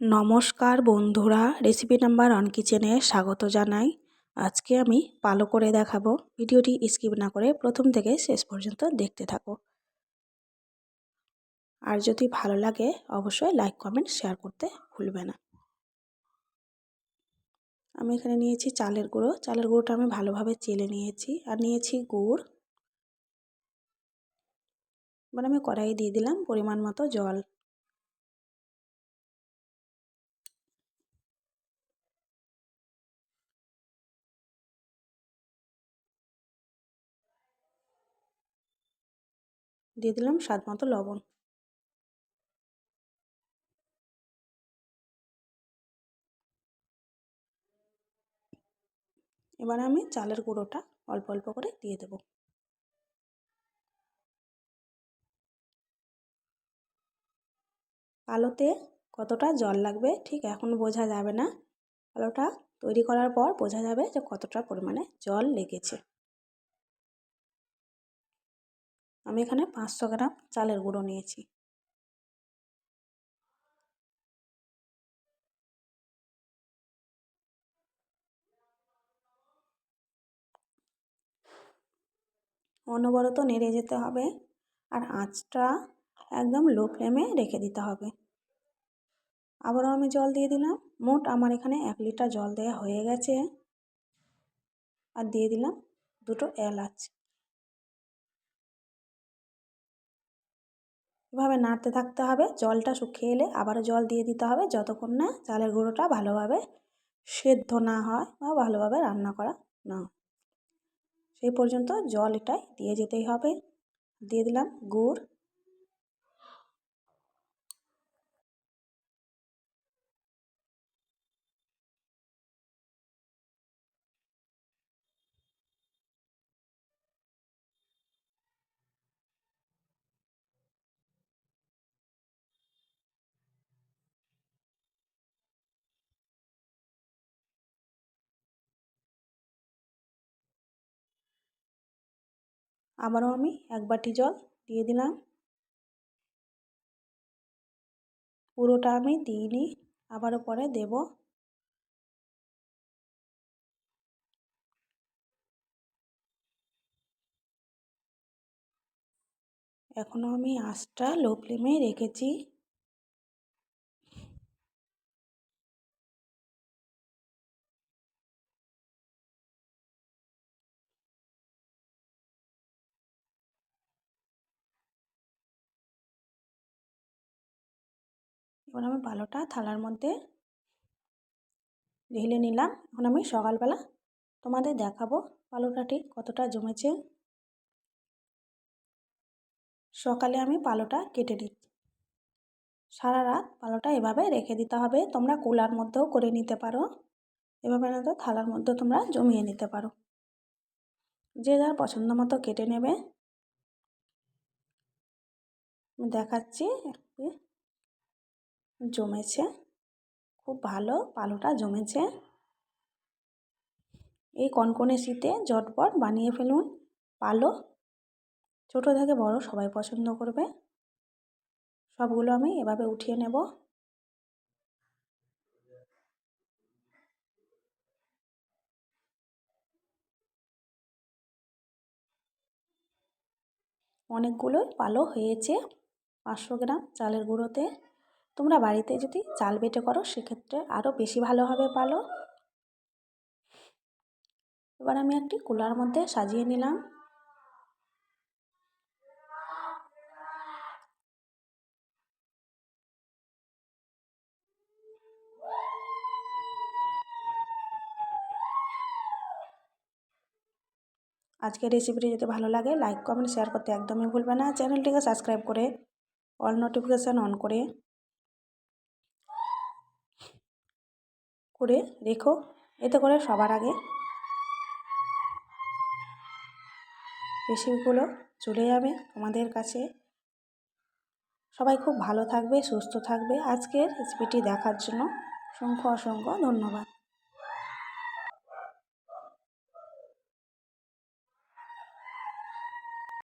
নমস্কার বন্ধুরা recipe number on কিচেনে স্বাগত জানাই। আজকে আমি পালো করে দেখাবো। ভিডিওটি স্কিপ না করে প্রথম থেকে শেষ পর্যন্ত দেখতে থাকো। আর যদি ভালো লাগে, অবশ্যই লাইক কমেন্ট শেয়ার করতে ভুলবে না। আমি এখানে নিয়েছি চালের গুঁড়ো। চালের গুঁড়োটা আমি ভালোভাবে চেলে নিয়েছি। আর নিয়েছি গুড়। এবার আমি কড়াই দিয়ে দিলাম পরিমাণ মতো জল। দিয়ে দিলাম স্বাদ মতো লবণ। এবার আমি চালের গুঁড়োটা অল্প অল্প করে দিয়ে দেব। আলোতে কতটা জল লাগবে ঠিক এখন বোঝা যাবে না। আলোটা তৈরি করার পর বোঝা যাবে যে কতটা পরিমাণে জল লেগেছে। আমি এখানে পাঁচশো গ্রাম চালের গুঁড়ো নিয়েছি। অনবরত নেড়ে যেতে হবে আর আঁচটা একদম লো ফ্লেমে রেখে দিতে হবে। আবারও আমি জল দিয়ে দিলাম। মোট আমার এখানে এক লিটার জল দেওয়া হয়ে গেছে। আর দিয়ে দিলাম দুটো এলাচ। এভাবে নাড়তে থাকতে হবে। জলটা শুকিয়ে এলে আবারও জল দিয়ে দিতে হবে যতক্ষণ না চালের গুঁড়োটা ভালোভাবে সেদ্ধ না হয় বা ভালোভাবে রান্না করা না সেই পর্যন্ত জল এটাই দিয়ে যেতেই হবে। দিয়ে দিলাম গুড়। আবারও আমি এক বাটি জল দিয়ে দিলাম। পুরোটা আমি দিইনি, আবারও পরে দেব। এখনও আমি আঁচটা লো ফ্লেমে রেখেছি। এবার আমি ভালোটা থালার মধ্যে ঢেলে নিলাম। এখন আমি সকালবেলা তোমাদের দেখাবো পালোটা ঠিক কতটা জমেছে। সকালে আমি পালোটা কেটে দিচ্ছি সারা রাত পালোটা এভাবে রেখে দিতে হবে। তোমরা কুলার মধ্যেও করে নিতে পারো। এভাবে না তো থালার মধ্যে তোমরা জমিয়ে নিতে পারো। যে যার পছন্দ মতো কেটে নেবে। দেখাচ্ছি জমেছে। খুব ভালো পালোটা জমেছে। এই কনকনে শীতে ঝটপট বানিয়ে ফেলুন পালো। ছোটো থেকে বড় সবাই পছন্দ করবে। সবগুলো আমি এভাবে উঠিয়ে নেব। অনেকগুলোই পালো হয়েছে পাঁচশো গ্রাম চালের গুঁড়োতে। তোমরা বাড়িতে যদি চাল বেটে করো, সেক্ষেত্রে আরও বেশি ভালোভাবে পালো। এবার আমি একটি কুলার মধ্যে সাজিয়ে নিলাম। আজকের রেসিপিটি যদি ভালো লাগে, লাইক, কমেন্ট, শেয়ার করতে একদমই ভুলবে না। চ্যানেলটিকে সাবস্ক্রাইব করে, অল নোটিফিকেশান অন করে করে রেখো। এতে করে সবার আগে রেসিপিগুলো চলে যাবে আমাদের কাছে। সবাই খুব ভালো থাকবে, সুস্থ থাকবে। আজকের রেসিপিটি দেখার জন্য অসংখ্য অসংখ্য ধন্যবাদ।